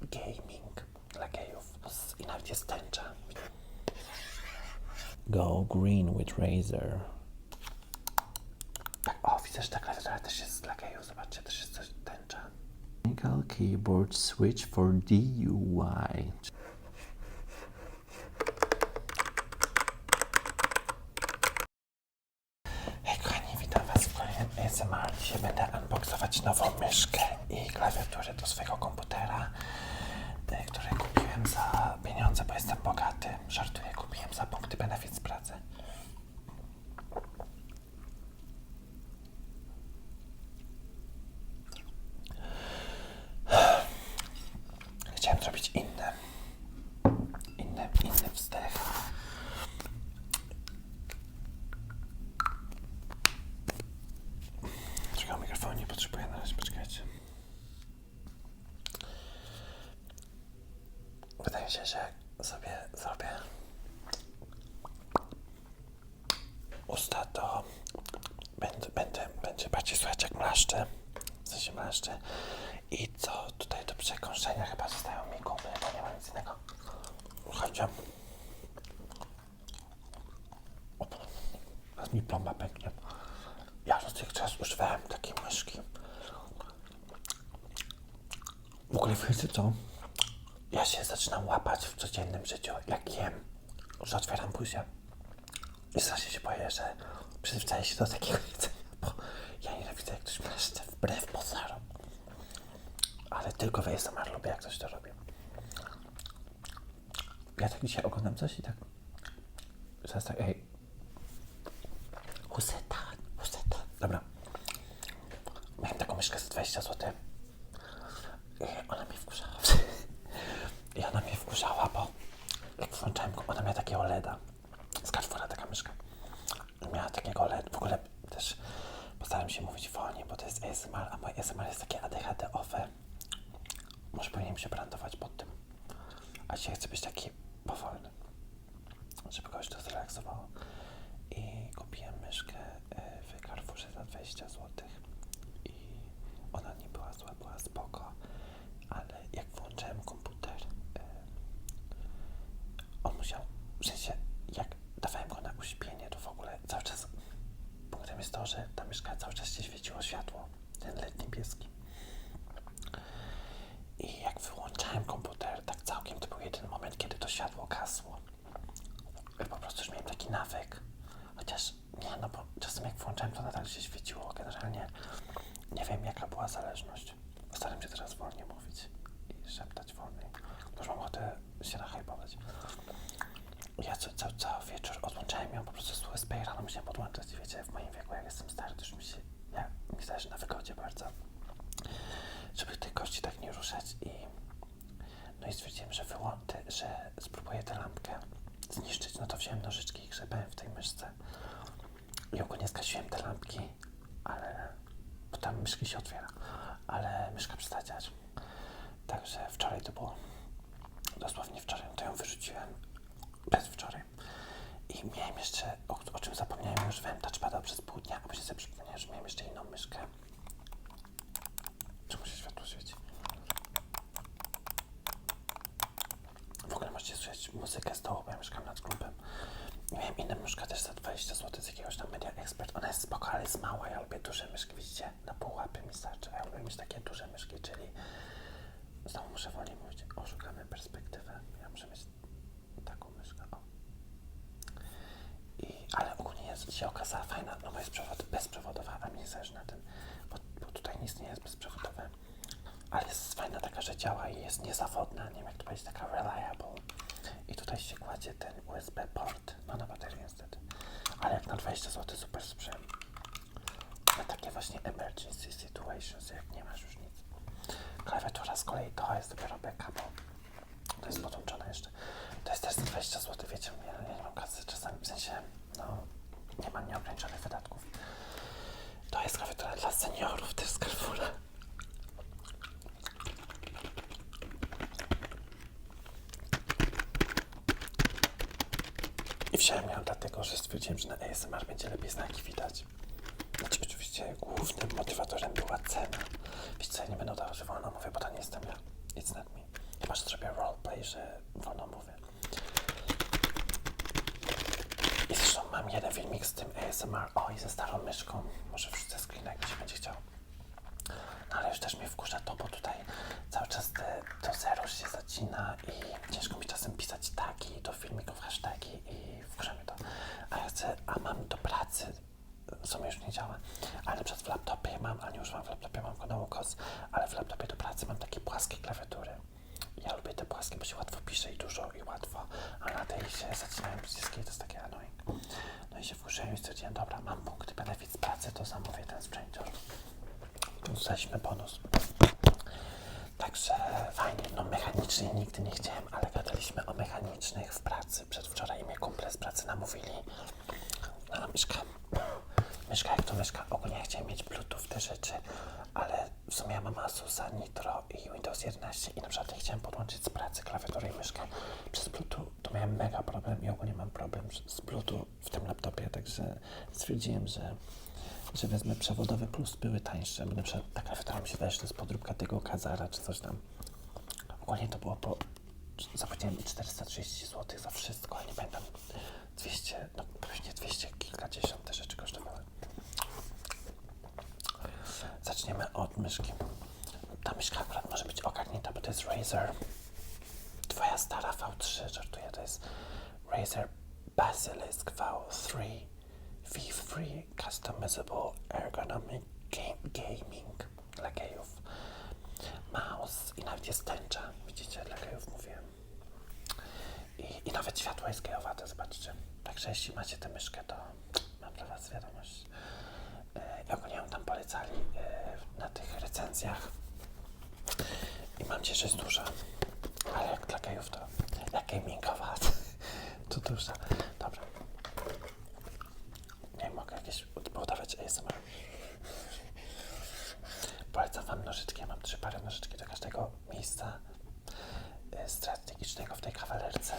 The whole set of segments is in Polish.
gaming dla gejów. I nawet jest. Go green with razor. Tak, o, widzę, że ta klawiatura też jest dla gejów. Zobaczcie, też jest coś tęcza. Technical keyboard switch for DUI. Hej kochani, witam Was w kolejnym ASMR. Dzisiaj będę unboxować nową myszkę i klawiaturę do swojego komputera, te, które kupiłem za pieniądze, bo jestem bogaty. Żartuję, kupiłem za punkty benefit z pracy. Chciałem zrobić inny, inny, inny wstech. Czekaj, mikrofon nie potrzebuję na razie, poczekajcie. Wydaje mi się, że sobie zrobię usta, to będę, będę, będzie bardziej słychać jak mlaszczę, w sensie mlaszczę. I co tutaj do przekąszenia chyba zostają mi gumy, bo nie ma nic innego. Chodźcie. Teraz mi plomba pęknie. Ja z tych czas używałem takiej myszki. W ogóle wiecie co? Ja się zaczynam łapać w codziennym życiu, jak jem, że otwieram buzię. I strasznie się boję, że przyzwyczaję się do takiego jedzenia, bo ja nienawidzę jak ktoś mlaszcze wbrew pozorom. Ale tylko w ASMR lubię jak ktoś to robi. Ja tak dzisiaj oglądam coś i tak... Zaraz tak, ej, Huseta, huseta. Dobra. Miałem taką myszkę za 20 zł. I ona mnie wkurzała. I ona mnie wkurzała, bo jak włączałem go, ona miała takiego LEDa. Z Carrefoura taka myszka. I miała takiego LED. W ogóle też postaram się mówić wolniej, bo to jest ASMR, a moje ASMR jest takie ADHD-owe. Może powinienem się brandować pod tym. A dzisiaj chcę być taki powolny żeby kogoś to zrelaksowało. I kupiłem myszkę e, w Carrefourze za 20 zł. I ona nie była zła, była spoko, ale jak włączyłem komputer, e, on musiał, w sensie jak dawałem go na uśpienie, to w ogóle cały czas punktem jest to, że ta myszka cały czas się świeciło światło, ten LED niebieski. I jak wyłączałem komputer, tak całkiem, to był jedyny moment, kiedy to światło gasło. Ja po prostu już miałem taki nawyk. Chociaż nie, no bo czasem jak włączałem, to nadal się świeciło. Generalnie nie wiem, jaka była zależność. Staram się teraz wolniej mówić i szeptać wolniej. Bo Już mam ochotę się nachajpować. Ja co, co, cały wieczór odłączałem ją po prostu z USB i rano musiałem podłączać. Wiecie, w moim wieku, jak jestem stary, to już mi się, ja, mi zależy na wygodzie bardzo. Żeby tych kości tak nie ruszać i no i stwierdziłem, że wyłączę, że spróbuję tę lampkę zniszczyć. No to wziąłem nożyczki i grzebałem w tej myszce. I ogólnie skasiłem te lampki, ale bo tam myszki się otwiera, ale myszka przestała. Także wczoraj to było, dosłownie wczoraj, to ją wyrzuciłem, bez wczoraj. I miałem jeszcze, o, o czym zapomniałem, już używałem touchpada przez pół dnia, a później sobie przypomniałem, że miałem jeszcze inną myszkę. Czemu się światło świeci? W ogóle muzykę z dołu, ja mieszkam nad klubem. I miałem inną myszkę też za 20 zł z jakiegoś tam Media Expert. Ona jest spoko, ale jest mała. Ja lubię duże myszki, widzicie? Na pół mi starczy. Ja lubię mieć takie duże myszki, czyli znowu muszę wolniej mówić. Oszukamy perspektywę. Ja muszę mieć taką myszkę. O. I, ale ogólnie jest, się okazała fajna, no bo jest przewod, bezprzewodowa, a mi nie zależy na tym, bo, bo tutaj nic nie jest bezprzewodowe. Ale jest fajna taka, że działa i jest niezawodna, nie wiem jak to powiedzieć, taka reliable. I tutaj się kładzie ten USB port, no na baterię niestety. Ale jak na 20 zł super sprzęt. Na takie właśnie emergency situations, jak nie masz już nic. Klawiatura z kolei to jest dopiero beka, bo to jest podłączone jeszcze. To jest też za 20 zł, wiecie, ja, ja nie mam kasy czasami, w sensie, no, nie mam nieograniczonych wydatków. To jest klawiatura dla seniorów, też z Carrefoura. Wziąłem dlatego, że stwierdziłem, że na ASMR będzie lepiej znaki widać. Znaczy, oczywiście głównym motywatorem była cena. Wiecie co, ja nie będę udawał, że wolno mówię, bo to nie jestem ja. It's not me. Chyba, że zrobię roleplay, że wolno mówię. I zresztą mam jeden filmik z tym ASMR. O, i ze starą myszką. Może wrzucę screen, jak mi się będzie chciał. No ale już też mnie wkurza to, bo tutaj cały czas te, to zero się zacina i ciężko mi czasem pisać tagi do filmików, hashtagi i wkurza mnie to. A ja chcę, a mam do pracy, w sumie już nie działa, ale na przykład w laptopie mam, a nie używam w laptopie, mam go na ukos, ale w laptopie do pracy mam takie płaskie klawiatury. Ja lubię te płaskie, bo się łatwo pisze i dużo i łatwo, a na tej się zacinają przyciski i to jest takie annoying. No i się wkurzyłem i stwierdziłem, dobra, mam punkty benefit z pracy, to zamówię ten sprzęcior. Dostaliśmy bonus. Także fajnie, no mechanicznie nigdy nie chciałem, ale gadaliśmy o mechanicznych w pracy. Przedwczoraj mnie kumple z pracy namówili na myszkę. Myszka jak to myszka, ogólnie chciałem mieć bluetooth, te rzeczy, ale w sumie ja mam Asusa, Nitro i Windows 11 i na przykład chciałem podłączyć z pracy klawiaturę i myszkę przez bluetooth, to miałem mega problem i ogólnie mam problem z bluetooth w tym laptopie, także stwierdziłem, że że wezmę przewodowe plus były tańsze, bo na przykład ta klawiatura mi się to jest podróbka tego Kazara czy coś tam. Ogólnie to było po... Zapłaciłem 430 zł za wszystko, nie pamiętam. 200, no pewnie 200 kilkadziesiąt te rzeczy kosztowały. Zaczniemy od myszki. Ta myszka akurat może być ogarnięta, bo to jest Razer. Twoja stara V3, żartuję, to jest Razer Basilisk V3 V3 Customizable Ergonomic game, Gaming dla gejów. Mouse i nawet jest tęcza, widzicie, dla gejów mówiłem. I, I nawet światło jest gejowate, zobaczcie. Także jeśli macie tę myszkę, to mam dla was wiadomość. E, jak oni ją tam polecali e, na tych recenzjach. I mam nadzieję, że jest duża. Ale jak dla gejów to, jak gamingowa, to duża. Dobra. Nie mogę jakieś udawać ASMR. Polecam wam nożyczki. Ja mam trzy pary nożyczki do każdego miejsca y, strategicznego w tej kawalerce.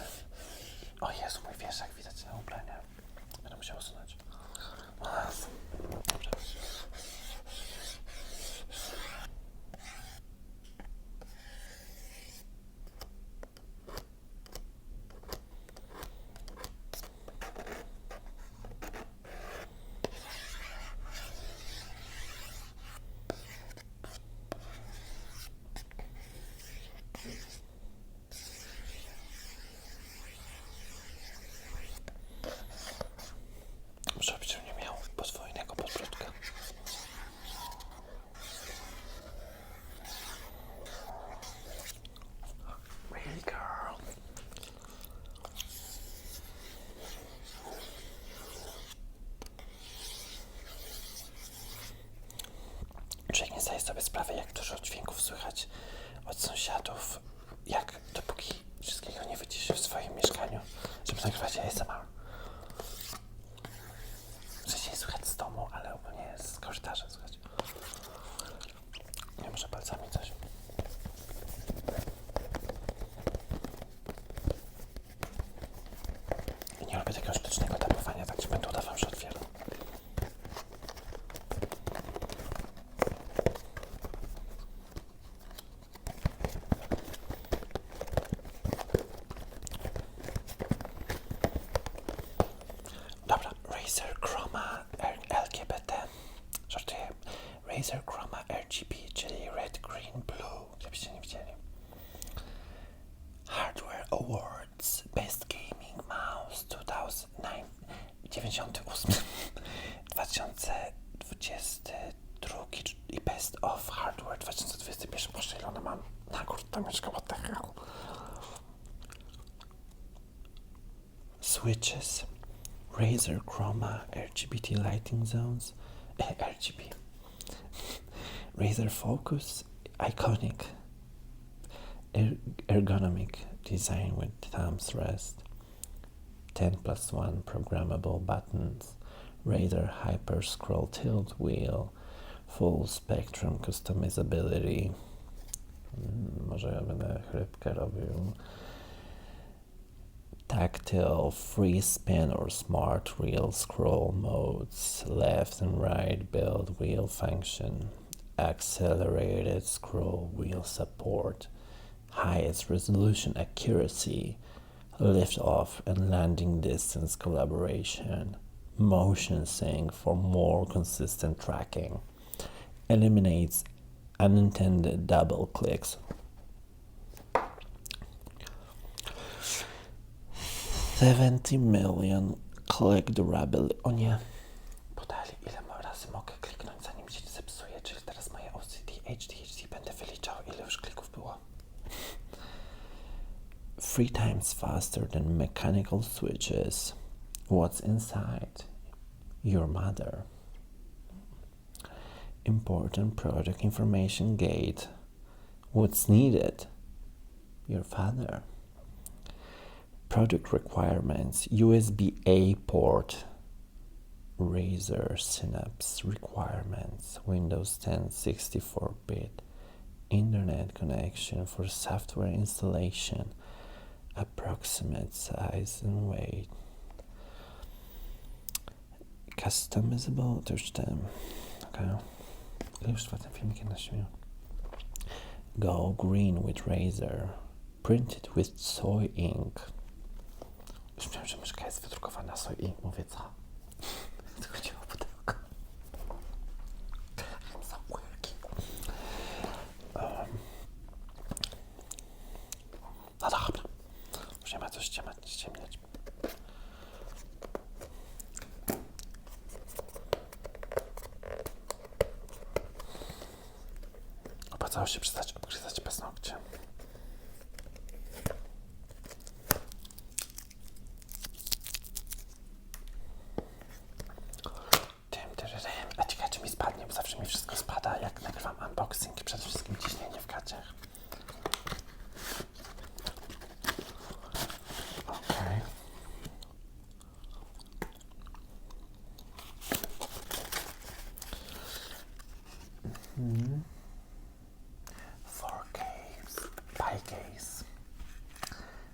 O Jezu, mój wieszak widać na ubrania. Będę musiał usunąć. O Jezu. Dobra. Muszę robić, żebym nie miał podwójnego podbródka. Really girl. Człowiek nie zdaje sobie sprawy, jak dużo dźwięków słychać sąsiadów, jak dopóki wszystkiego nie wyciszy w swoim mieszkaniu, żeby nagrywać ASMR. Wcześniej słychać z domu, ale ogólnie z korytarza słychać. Nie może palcami coś. I nie robię takiego sztucznego tapowania, tak że będę udawał, że otwieram. Dobra, Razer Chroma R LGBT. Żartuję. Razer Chroma RGB, czyli Red, Green, Blue. Nie widzieli. Hardware Awards Best Gaming Mouse 2009 98 2022 i Best of Hardware 2021 Boże, ile one mam. Nagród ta myszka, what the hell Switches Razer Chroma RGBT lighting zones RGB Razer Focus Iconic er ergonomic design with thumbs rest 10 plus 1 programmable buttons Razer Hyper Scroll Tilt Wheel Full Spectrum Customizability. Mm, Może ja będę chrypkę robił. Tactile free spin or smart wheel scroll modes left and right build wheel function accelerated scroll wheel support highest resolution accuracy, lift-off and landing distance collaboration, motion sync for more consistent tracking, eliminates unintended double clicks. 70 million click durability. O nie. Podali, Three times faster than mechanical switches. What's inside? Your mother. Important product information gate. What's needed? Your father. Product requirements USB A port, Razer Synapse requirements, Windows 10 64 bit, Internet connection for software installation, approximate size and weight, customizable, to już ten, okay. Już trwa ten? 11 minut. Go green with Razer, printed with soy ink. Już myślałem, że myszka jest wydrukowana soy ink. Mówię, co? Opłacało się przestać obgryzać paznokcie. Tym, tyryrym. A ciekawe, czy mi spadnie, bo zawsze mi wszystko spada, jak nagrywam unboxing i przede wszystkim ciśnienie w gaciach. Okej. Mhm. 4K, Spy Case.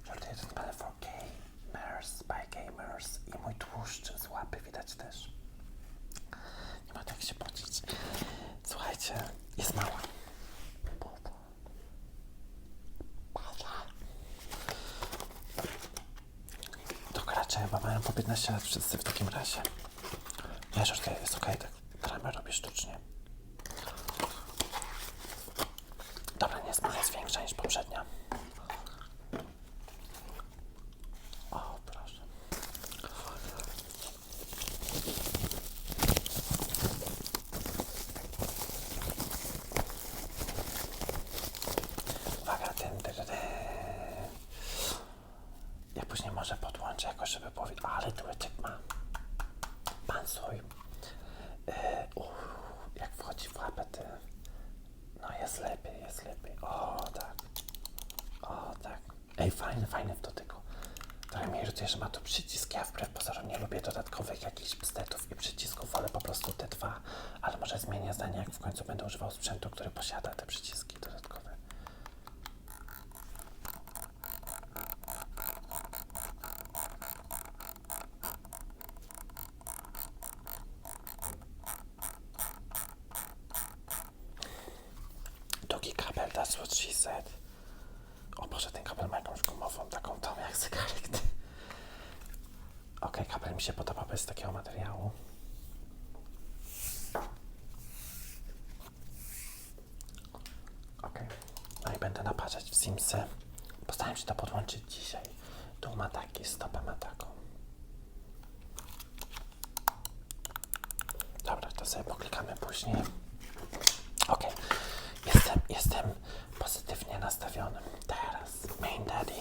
Że to jest panel 4K, Gamers, Spy Gamers i mój tłuszcz z łapy widać też. Nie ma tak się pocić. Słuchajcie, jest mała. To gracze chyba mają po 15 lat wszyscy w takim razie. Nie, że to jest okej, tak kramę robię sztucznie. Dobra, nie jest mała, jest większa niż poprzednia. O, proszę. Uwaga, ten, ten, ten. Ja później może podłączę jakoś, żeby powiedzieć, ale duetek ma. Pansuj. Yy, uff, jak wchodzi w łapę, ty. No jest lepiej, jest lepiej. O, tak. O, tak. Ej, fajny, fajny w dotyku. Trochę mnie irytuje, że ma tu przyciski, ja wbrew pozorom nie lubię dodatkowych jakichś bzdetów i przycisków, wolę po prostu te dwa, ale może zmienię zdanie, jak w końcu będę używał sprzętu, który posiada te przyciski dodatkowe. Długi kabel, that's what she said. O Boże, ten kabel ma jakąś gumową, taką tą jak zegarek. ty. Okej, kabel mi się podoba bez takiego materiału. Okej, no naparzać w Simsy. Postaram się to podłączyć dzisiaj. Tu ma taki, stopę ma taką. Dobra, to sobie poklikamy później. Okej, jestem, jestem pozytywnie nastawiony. Teraz Main Daddy,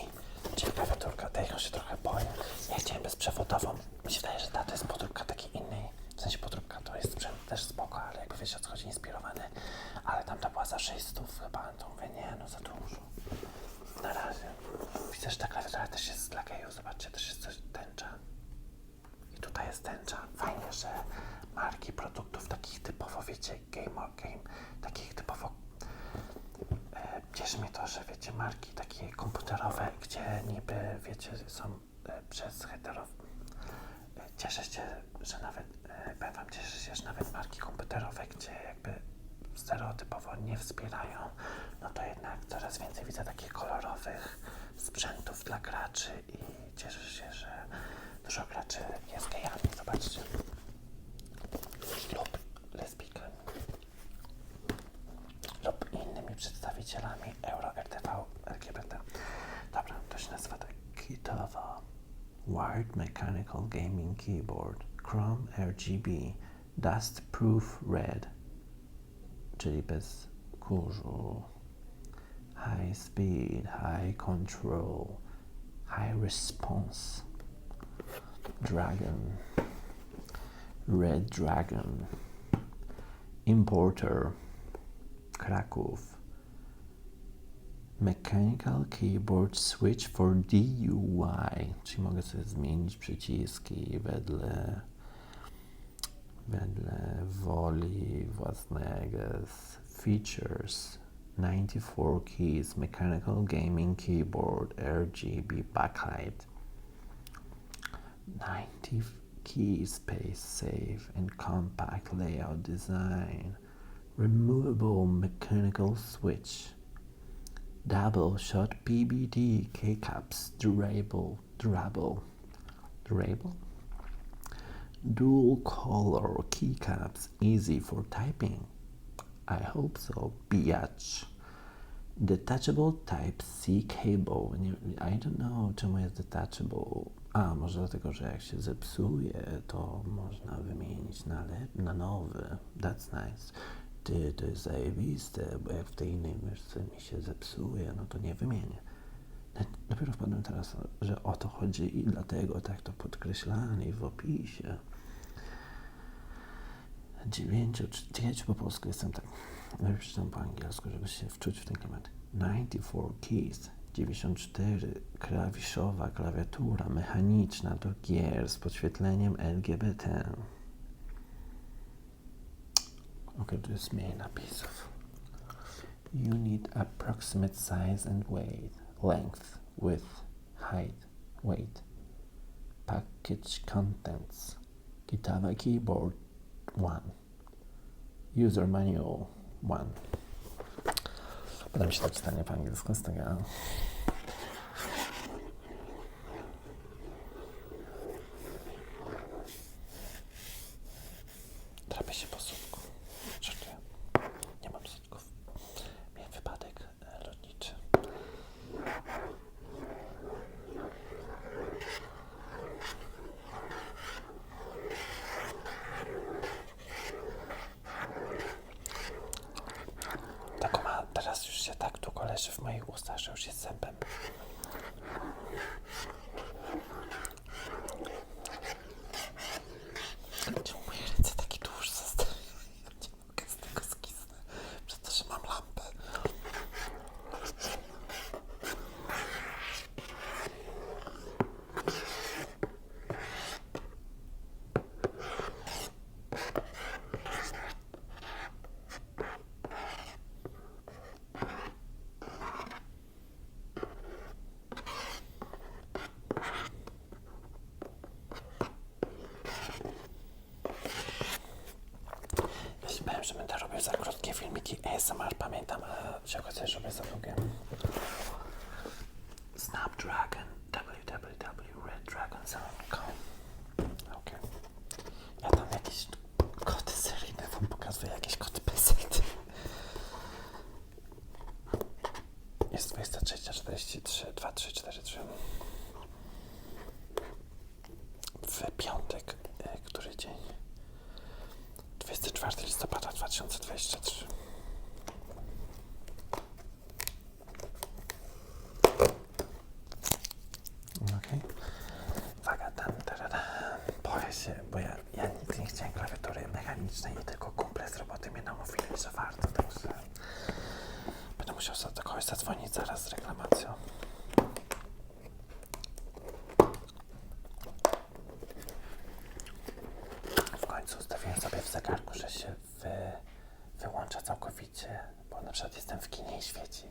czyli klawiaturka, tego się trochę boję. Ja chciałem bezprzewodową. Mi się wydaje, że ta to jest podróbka takiej innej. W sensie podróbka to jest sprzęt też spoko, ale jakby wiecie o co chodzi, inspirowany. Ale tamta była za 600 chyba, no za dużo. Na razie. Widzę, że ta klawiatura też jest dla geju, zobaczcie, też jest coś tęcza. I tutaj jest tęcza. Fajnie, że marki produktów takich typowo, wiecie, game, game takich typowo e, cieszy mnie to, że wiecie, marki takie komputerowe, gdzie niby, wiecie, są e, przez hetero... E, cieszę się, że nawet, e, powiem wam, cieszę się, że nawet marki komputerowe, gdzie jakby stereotypowo nie wspierają, no to jednak coraz więcej widzę takich kolorowych sprzętów dla graczy i cieszę się, że dużo graczy jest gejami. Zobaczcie. Lub lesbijkami. Lub innymi przedstawicielami Euro-RTV LGBT. Dobra, to się nazywa tak. Kitowa. Wired Mechanical Gaming Keyboard. Chrome RGB. Dust Proof Red. Czyli bez kurzu. High speed, high control, high response. Dragon. Red Dragon. Importer. Kraków. Mechanical Keyboard Switch for DUI, czyli mogę sobie zmienić przyciski wedle, wedle woli własnego. Features 94 keys, mechanical gaming keyboard, RGB backlight. 90 key space safe and compact layout design. Removable mechanical switch. Double shot PBD keycaps durable durable durable dual color keycaps easy for typing. I hope so. Biatch. Detachable Type C cable. I don't know czemu jest detachable. A, może dlatego, że jak się zepsuje, to można wymienić na, na nowy. That's nice. Ty, to jest zajebiste, bo jak w tej innej myszce mi się zepsuje, no to nie wymienię. Dopiero wpadłem teraz, że o to chodzi i dlatego tak to podkreślali w opisie. Dziewięciu, czy dziewięciu po polsku jestem tak. Najpierw przeczytam po angielsku, żeby się wczuć w ten klimat. 94 keys, 94 klawiszowa klawiatura mechaniczna do gier z podświetleniem LGBT. Ok, tu jest mniej napisów. You need approximate size and weight, length, width, height, weight. Package contents. Guitar keyboard 1. User manual 1. Potem się tak stanie po angielsku z tego. Się tak długo leży w moich ustach, że już jest zębem. końcu ustawiłem sobie w zegarku, że się wy, wyłącza całkowicie, bo na przykład jestem w kinie i świeci.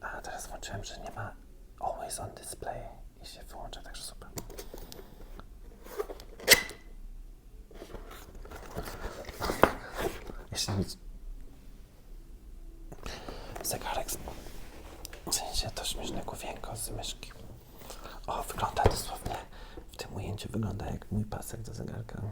A teraz włączyłem, że nie ma always on display i się wyłącza, także super. Jeszcze nic. Zegarek w sensie to śmieszne główienko z myszki. O, wygląda dosłownie w tym ujęciu wygląda jak mój pasek do zegarka.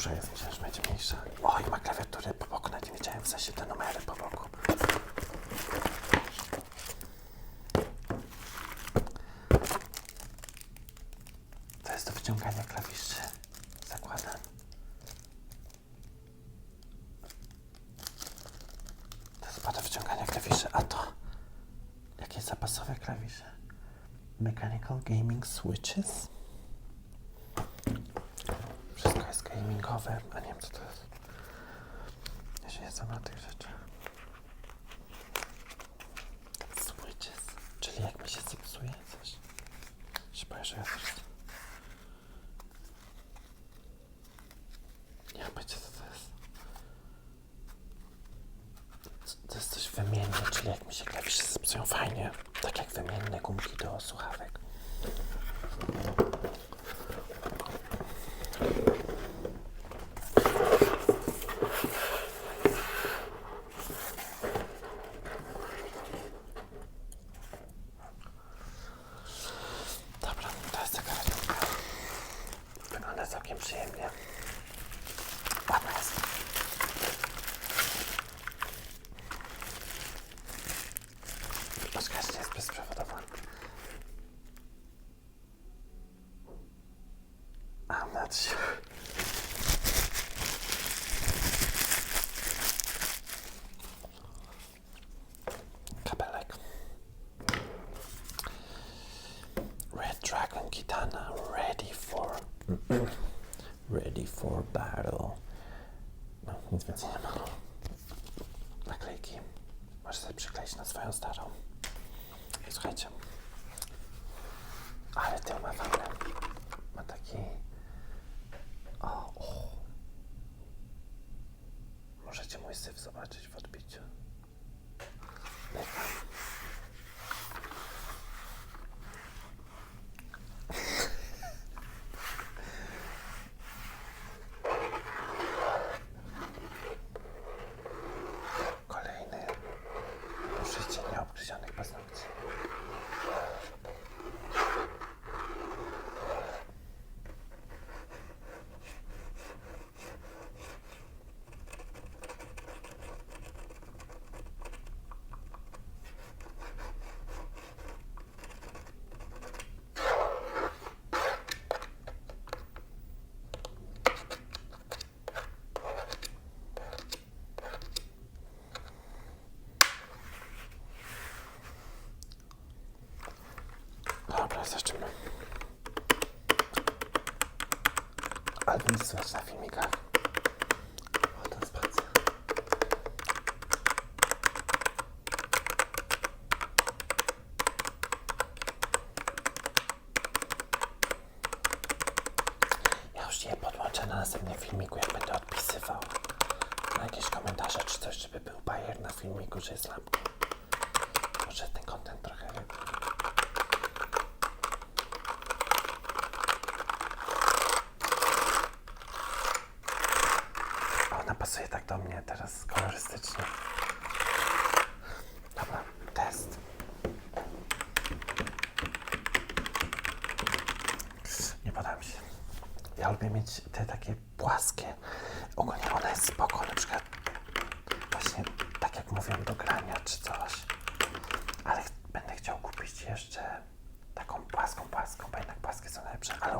Duża jest, myślę, że będzie mniejsza. Oj, ma klawiaturę po boku, nawet nie wiedziałem w sensie te numery po boku. To jest do wyciągania klawiszy. Zakładam. To jest do wyciągania klawiszy, a to jakieś zapasowe klawisze. Mechanical Gaming Switches. Wszystko jest gamingowe, a nie wiem co to jest. Ja się nie znam na tych rzeczach. Switches, czyli jak mi się zepsuje coś. Się for battle. Słychać na filmikach. Ja już je podłączę na następnym filmiku, jak będę odpisywał. Na jakieś komentarze czy coś, żeby był bajer na filmiku, że jest lampka. Może ten kontent trochę lepiej. Ona pasuje tak do mnie teraz kolorystycznie. Dobra, test. Nie podoba mi się. Ja lubię mieć te takie płaskie. Ogólnie ona jest spoko, na przykład właśnie tak jak mówiłem do grania czy coś. Ale ch- będę chciał kupić jeszcze taką płaską, płaską, bo jednak płaskie są lepsze, ale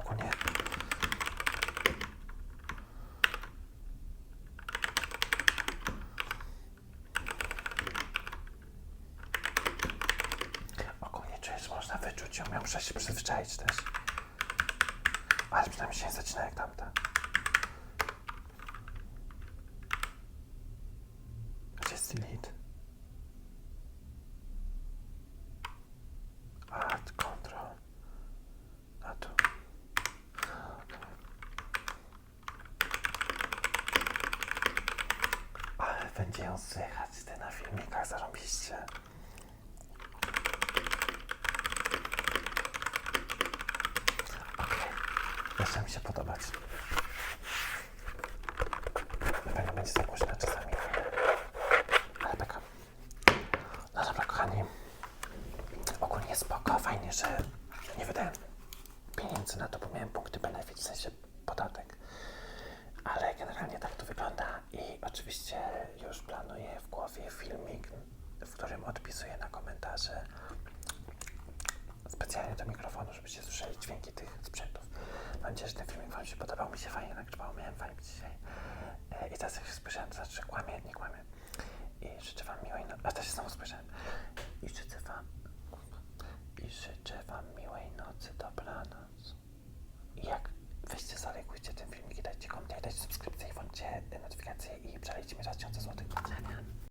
Ogólnie czuję, że można wyczuć ją. Ja muszę się przyzwyczaić też. Ale przynajmniej się nie zaczyna jak tamta. Gdzie jest delete? A, control. A tu. Okej. będzie ją słychać ty na filmikach zarobiście. Okej, zaczyna mi się podobać. Na pewno będzie za głośno czasami, ale beka. No dobra, kochani. Ogólnie fajnie, że nie wydałem pieniędzy na to, bo miałem punkty benefit, w sensie podatek. Ale generalnie tak to wygląda i oczywiście już planuję w głowie filmik, w którym odpisuję na komentarze specjalnie do mikrofonu, żebyście słyszeli dźwięki tych sprzętów. Mam nadzieję, że ten filmik Wam się podobał, mi się fajnie nagrywał, miałem fajnie dzisiaj. E, I teraz jak się spojrzałem, to znaczy, kłamie, nie kłamie. I życzę Wam